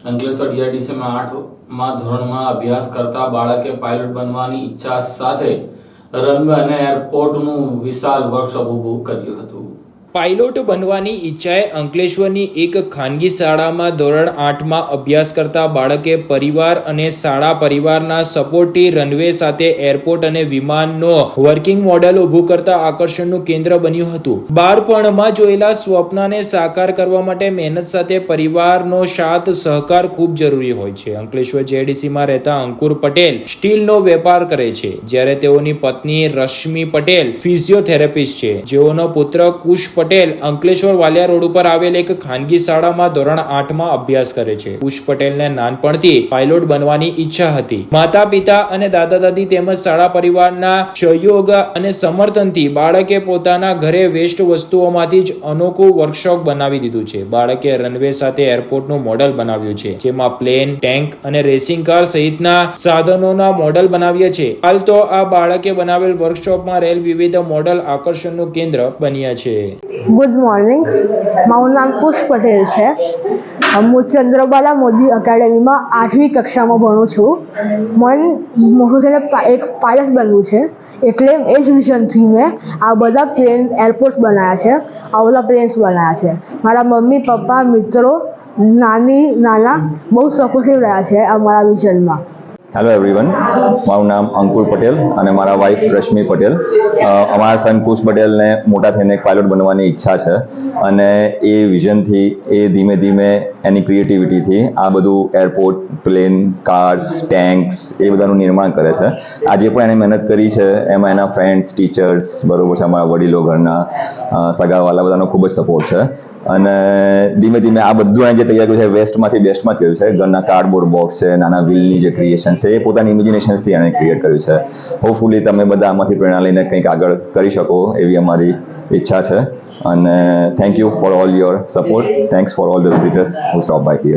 અંકલેશ્વર ડીઆરડીસીમાં આઠમા ધોરણમાં અભ્યાસ કરતા બાળકે પાયલટ બનવાની ઈચ્છા સાથે રનવે અને એરપોર્ટનું વિશાળ વર્કશોપ ઊભું કર્યું હતું. પાયલોટ બનવાની ઈચ્છાએ અંકલેશ્વરની એક ખાનગી શાળામાં ધોરણ આઠમાં અભ્યાસ કરતા બાળકે પરિવાર અને શાળા પરિવારના સપોર્ટથી રનવે સાથે એરપોર્ટ અને વિમાનનો વર્કિંગ મોડેલ ઊભું કરતા આકર્ષણનું કેન્દ્ર બન્યું હતું. બાળપણમાં જોયેલા સ્વપ્નને સાકાર કરવા માટે મહેનત સાથે પરિવારનો સાથ સહકાર ખૂબ જરૂરી હોય છે. અંકલેશ્વર જેડીસીમાં રહેતા અંકુર પટેલ સ્ટીલનો વેપાર કરે છે. જ્યારે તેઓની પત્ની રશ્મિ પટેલ ફિઝિયોથેરાપિસ્ટ છે. જેઓનો પુત્ર કુશ પટેલ અંકલેશ્વર વાલિયા રોડ ઉપર આવેલ એક ખાનગી શાળામાં ધોરણ આઠમાં અભ્યાસ કરે છે. કુશ પટેલને નાનપણથી પાયલોટ બનવાની ઈચ્છા હતી. માતા પિતા અને દાદા દાદી તેમજ શાળા પરિવારના સહયોગ અને સમર્થનથી બાળકે પોતાના ઘરે વેસ્ટ વસ્તુઓમાંથી જ અનોખું વર્કશોપ બનાવી દીધું છે. બાળકે રનવે સાથે એરપોર્ટનું મોડલ બનાવ્યું છે, જેમાં પ્લેન, ટેન્ક અને રેસિંગ કાર સહિતના સાધનોના મોડલ બનાવ્યા છે. હાલ તો આ બાળકે બનાવેલ વર્કશોપમાં રહેલ વિવિધ મોડલ આકર્ષણનું કેન્દ્ર બન્યા છે. ગુડ મોર્નિંગ મારું નામ કુશ પટેલ છે. હું ચંદ્રબાલા મોદી અકેડમીમાં આઠમી કક્ષામાં ભણું છું. મન મોટું થઈને એક પાયલટ બનવું છે. એટલે એ જ વિઝનથી મેં આ બધા પ્લેન એરપોર્ટ બનાવ્યા છે. આ બધા પ્લેન્સ બનાવ્યા છે. મારા મમ્મી, પપ્પા, મિત્રો, નાની, નાના બહુ સપોર્ટિવ રહ્યા છે આ મારા વિઝનમાં હેલો એવરીવન મારું નામ અંકુર પટેલ અને મારા વાઈફ રશ્મિ પટેલ. અમારા સન કુશ પટેલને મોટા થઈને એક પાયલોટ બનવાની ઈચ્છા છે અને એ વિઝનથી એ ધીમે ધીમે એની ક્રિએટિવિટીથી આ બધું એરપોર્ટ પ્લેન કાર્સ ટેન્ક્સ એ બધાનું નિર્માણ કરે છે. આજે પણ એને મહેનત કરી છે. એમાં એના ફ્રેન્ડ્સ ટીચર્સ બરોબર છે, અમારા વડીલો ઘરના સગાવાલા બધાનો ખૂબ જ સપોર્ટ છે. અને ધીમે ધીમે આ બધું એને જે તૈયાર કર્યું છે, વેસ્ટમાંથી બેસ્ટમાં થયું છે. ઘરના કાર્ડબોર્ડ બોક્સ છે, નાના વ્હીલની જે ક્રિએશન છે, એ પોતાની ઇમેજિનેશન્સથી એણે ક્રિએટ કર્યું છે. હોપફુલી તમે બધા આમાંથી પ્રેરણા લઈને કંઈક આગળ કરી શકો એવી અમારી Vichata. And uh, thank you for all your support. Thanks for all the visitors who stop by here.